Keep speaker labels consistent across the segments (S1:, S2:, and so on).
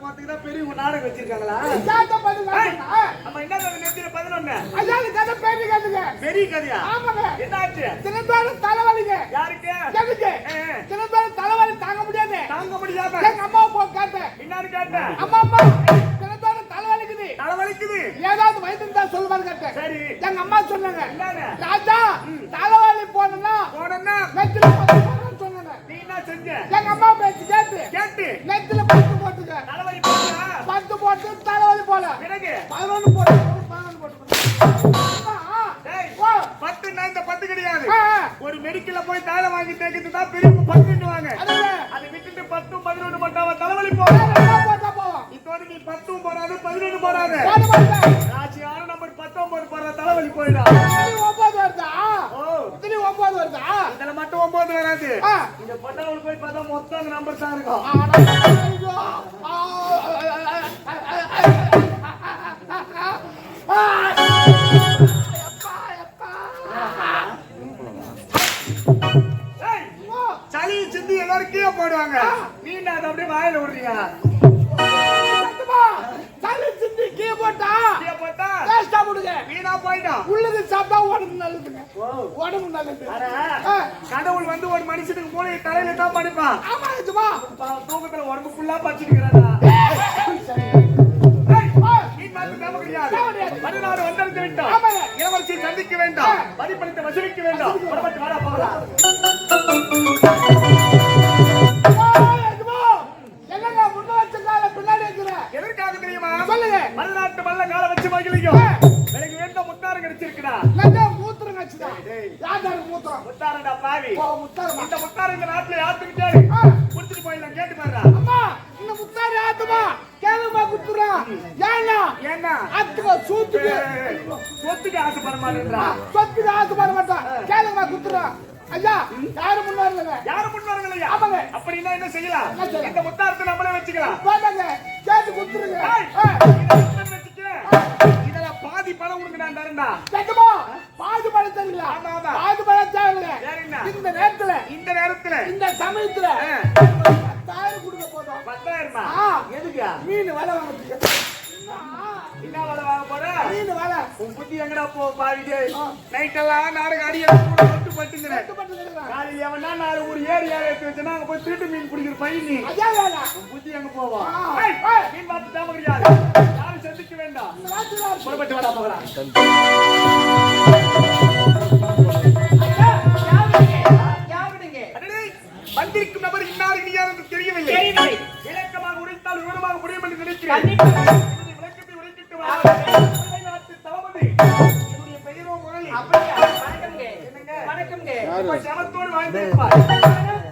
S1: குட்டி
S2: சோறா பாத்தீங்கன்னா பெரியவங்க நாடகம் வச்சிருக்காங்களா? நம்ம என்ன நெத்தியில பதினொன்னு?
S1: அதாவது கதை கேட்டுங்க
S2: பெரிய கதையா?
S1: ஆமாங்க.
S2: என்னாச்சு?
S1: தினந்தோறும் தலைவலிங்க.
S2: யாருக்கு?
S1: எதுக்கு? தினந்தோறும் தலைவலி தாங்க முடியாது.
S2: தாங்க முடியாம.
S1: எங்க அம்மா போ கேட்டேன்.
S2: என்னன்னு கேட்டேன்?
S1: அம்மா அம்மா. தினந்தோறும் தலைவலிக்குது.
S2: தலை வலிக்குது
S1: ஏதாவது வயது இருந்தா சொல்லுவாரு கேட்டேன்.
S2: சரி.
S1: எங்க அம்மா சொன்னாங்க. ராஜா தலைவலி போனா பத்து போடணும்னு சொன்னாங்க.
S2: நீ என்ன செஞ்ச?
S1: எங்க போட்டு தலைவலி போல. பதினொன்று போட்டு பதினொன்று போட்டு.
S2: பத்துன்னா இந்த பத்து கிடையாது. ஒரு மெடிக்கல்ல போய் தாழ வாங்கி தேய்க்கிறது தான் பெரியவங்க பத்துன்னுவாங்க
S1: அதுல
S2: அதை விட்டுட்டு பத்தும் பதினொன்று மட்டும் தலைவலி
S1: போவோம்
S2: இதோட நீ பத்தும் போறாது பதினொன்று போறாது ராசியான நம்பர் பத்தொன்பது போற தலைவலி
S1: இதுல ஒன்பது வருதா?
S2: ஓ.
S1: இதுல ஒன்பது வருதா?
S2: இதுல மட்டும் ஒன்பது வராது. இந்த பட்டவங்களுக்கு போய் பார்த்தா மொத்தம் நம்பர் தான் இருக்கும். சளி சிந்தி எல்லாரும் கீழே போடுவாங்க நீ அதை அப்படியே வாயில விடுறீங்க
S1: சத்தமா, சிந்தி கீழே போட்டா
S2: கீழே போட்டா
S1: வேஸ்டா போடுங்க
S2: வீணா போயிடும்
S1: உள்ளது சாப்பிட்டா உடம்பு நல்லதுங்க
S2: ஓ.
S1: உடம்பு நல்லது
S2: ஆனா,
S1: ஆ.
S2: கடவுள் வந்து ஒரு மனுஷனுக்கு மூளை தலையில தான் படிப்பான்
S1: ஆமா நிஜமா
S2: பாவம், தூக்கத்துல உடம்பு ஃபுல்லா பச்சிருக்கிறாடா பதினாறு வந்தெடுத்து விட்டோம்.
S1: ஆமாங்க.
S2: இளவரசியை சந்திக்க வேண்டாம். மதிப்பளித்து வசூலிக்க வேண்டாம். புறப்பட்டு வாடா போகலாம். எதற்காக தெரியுமா?
S1: சொல்லுங்க.
S2: மல்நாட்டு மல்ல கால வச்சு மகிழியும். எனக்கு வேண்ட முத்தாரம் கிடைச்சிருக்குடா.
S1: நல்லா மூத்திரம் யாரு மூத்திரம்?
S2: முத்தாரண்டா பாவி.
S1: முத்தாரமா
S2: இந்த முத்தாரம் இந்த நாட்டுல யாத்துக்கிட்டாரு
S1: ஆ.
S2: குடுத்துட்டு போயிடலாம் கேட்டு பாருடா.
S1: அம்மா இந்த முத்தாரி ஆத்துமா கேளுமா குத்துறான் ஏன்னா
S2: ஏன்னா.
S1: ஆத்துக்கோ சூத்துக்கு.
S2: சொத்துக்கு ஆசைப்பட மாட்டேன்றா
S1: சொத்துக்கு பண்ண மாட்டான் கேளுமா குத்துறான் ஐயா யாரு முன்னாடி
S2: யாரு முன்னாள் இல்லையா
S1: ஆமாங்க.
S2: அப்படின்னா என்ன செய்யலாம்? இந்த முத்தாரத்தை நம்மளே வச்சுக்கலாம்.
S1: வேண்டாங்க. கேட்டு குத்துருங்க.
S2: ஏய்,
S1: ஆ.
S2: இதை முத்தம் வச்சுக்க. இதுல பாதி பணம் உனக்கு நான் தரேன்டா.
S1: சத்தமா பாது பழம் தெரியல
S2: ஆமா, ஆமா.
S1: பாது பழம் தேவையில்ல? இந்த நேரத்துல
S2: இந்த நேரத்துல.
S1: இந்த சமயத்துல மீன் வேலை வாங்கிட்டு
S2: என்ன வேலை வாங்க போற?
S1: மீன் வேலை
S2: உன் புத்தி எங்கடா போ பாவிடே.
S1: ஆ.
S2: நைட் எல்லாம் நாடகம் அடிய பட்டு பட்டுங்கிறேன். காலையில் எவனா நாலு ஒரு ஏரி ஏரி எடுத்து வச்சுனா அங்க போய் திருட்டு மீன் பிடிக்கிற பையன் நீ.
S1: அதான் வேலை
S2: உன் புத்தி எங்க போவா? மீன் பார்த்து தேவை கிடையாது யாரும் சந்திக்க வேண்டாம். புறப்பட்டு வாடா போகலாம்.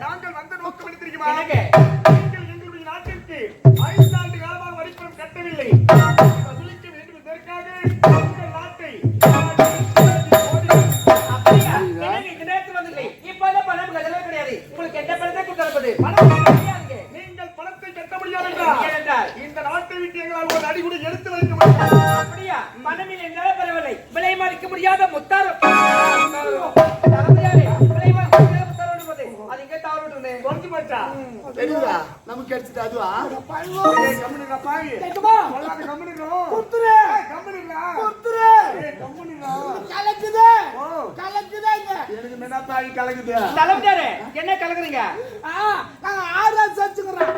S2: நாங்கள் வந்த நோக்கம் என்ன நீங்கள் எங்களுடைய நாட்டிற்கு ஐந்தாண்டு காலமாக வரிப்பணம் கட்டவில்லை வசூலிக்க வேண்டும் குறைஞ்சு போச்சா தெரியுதா நமக்கு அடிச்சுட்டு அதுவா
S1: பையோ. கேட்டுமா?
S2: சொல்லாத கம்முனுடா.
S1: குத்துரு.
S2: ஏய், கம்முனுடா.
S1: கலக்குது.
S2: ஓ,
S1: கலக்குதா.
S2: எனக்கு என்ன கலக்குது
S3: தலைமையாரே, என்ன கலக்குறீங்க
S1: நாங்க ஆறாவது வச்சுக்கிறோம்.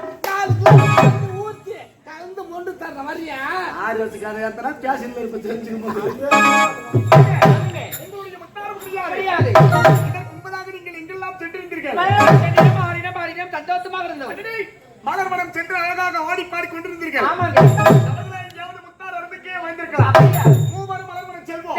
S1: தர்ற மாதிரியா?
S2: ஆறு வருஷக்கார ஏத்தனா ஸ்டேஷன்ல இருப்ப தெரிஞ்சுக்கும் போது. இதற்கு முன்பதாக நீங்கள் எங்கெல்லாம் சென்றிருந்தீர்கள்?
S3: சந்தோஷமாக இருந்தோம்.
S2: மலர் மனம் சென்று அழகாக ஆடி பாடி கொண்டிருந்தீர்கள்
S3: ஆமாங்க
S2: முத்தார் அருந்துக்கே வந்திருக்கலாம்? மூவரும் மலர் மனம் செல்வோம்.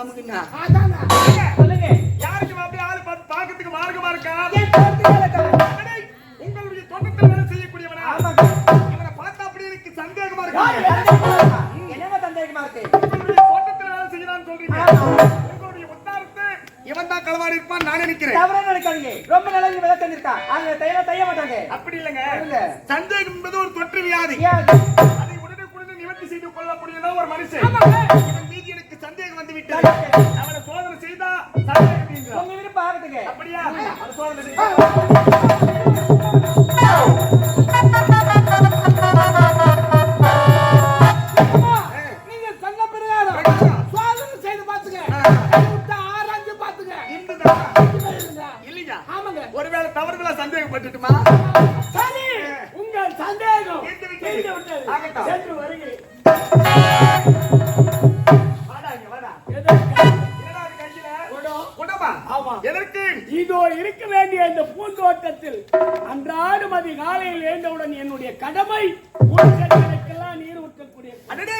S2: எடுக்கட்டு போனா நமக்கு என்ன
S3: சொல்லுங்க.
S2: யாருக்கு அப்படி ஆளு பார்த்து பார்க்கறதுக்கு மார்க்கமா இருக்கா? உங்களுடைய தோட்டத்தில் வேலை செய்யக்கூடியவனா. இவனை பார்த்தா அப்படி எனக்கு சந்தேகமா? இருக்கு.
S3: என்னங்க தந்தேகமா இருக்கு?
S2: உங்களுடைய தோட்டத்தில் வேலை செய்யலாம்னு சொல்றீங்க. உங்களுடைய உத்தாரத்தை இவன் தான் களவாடி இருப்பான் நான் நினைக்கிறேன்.
S3: தவறா நினைக்காதீங்க ரொம்ப நல்லது விலை தந்திருக்கா அவங்க தைய தைய மாட்டாங்க.
S2: அப்படி இல்லைங்க.
S3: இல்ல.
S2: சந்தேகம் என்பது ஒரு தொற்று வியாதி. அதை உடனுக்குடன் நிவர்த்தி செய்து கொள்ளக்கூடியதா ஒரு மனுஷன். சந்தேகம் வந்து விட்டது அவனை சோதனை செய்தா சந்தேகம்.
S3: உங்க விருப்பம் ஆகட்டுங்க
S2: அப்படியா.
S4: நீங்க சொன்ன பிரகாரம். சோதனை செய்து பாத்துங்க ஆராய்ஞ்சு பாத்துங்க.
S2: இல்லையா?
S4: ஆமாங்க.
S2: ஒருவேளை தவறுதலா சந்தேகப்பட்டுட்டுமா?
S4: சரி உங்கள் சந்தேகம். சென்று வருகிறேன் அன்றாடம் அதிகாலையில் எழுந்தவுடன் என்னுடைய கடமை செடிகளுக்கெல்லாம் நீர் ஊற்றக்கூடிய
S2: அடடே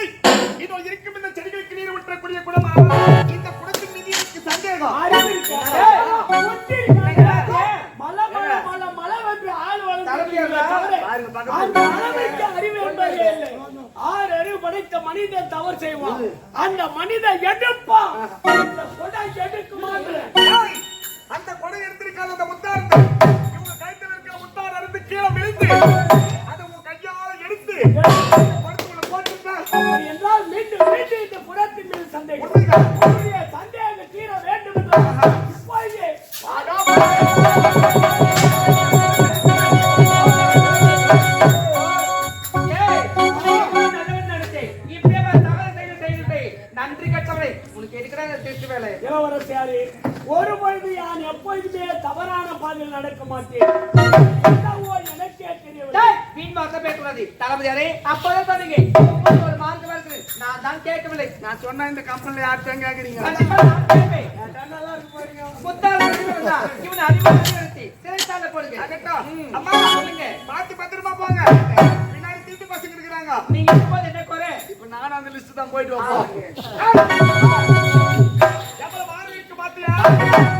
S2: இதோ இருக்கும் இந்த செடிகளுக்கு நீர் ஊற்றக்கூடிய குடமா இந்த குடத்தின் மீது எனக்கு சந்தேகம்.
S4: அறிவு? மல, மல, மல, ஆள் அந்த என்பதே இல்லை. ஆறு அறிவு படைத்த மனிதன் தவறு செய்வான். அந்த மனிதன் எடுப்பான். இந்த குடம் எடுக்குமாறு
S2: ஏய், அந்த கொடை எடுத்திருக்காத அந்த கீழே விழுந்து அதை உன் கையால எடுத்து
S4: என்றால் மீண்டும் மீண்டும் இந்த குடத்தின் மீது சந்தேகம்.
S3: கட்டவளே உனக்கு இருக்கிற திருட்டு வேலை
S4: இளவரசியாரே ஒரு பொழுது நான் எப்பொழுதுமே தவறான பாதையில் நடக்க மாட்டேன் என்னவோ எனக்கே தெரியவில்லை
S3: டேய், வீண் வார்த்தை பேசக்கூடாது. தளபதியாரே, அப்பதான் சொன்னீங்க. ஒரு மார்க்கம் இருக்குது. நான் தான் கேட்கவில்லை.
S2: நான் சொன்ன இந்த கம்பெனில யார்கிட்ட கேக்குறீங்க.
S3: இவனை நிறுத்தி சிறைச்சாலை போடுங்க.
S2: அம்மா
S3: சொல்லுங்க.
S2: பார்த்து பத்திரமா போங்க பின்னாடி திருட்டு பசங்க இருக்கிறாங்க
S3: நீங்க
S2: நானும் அந்த லிஸ்ட் தான் போயிட்டு வைப்போம் நம்மள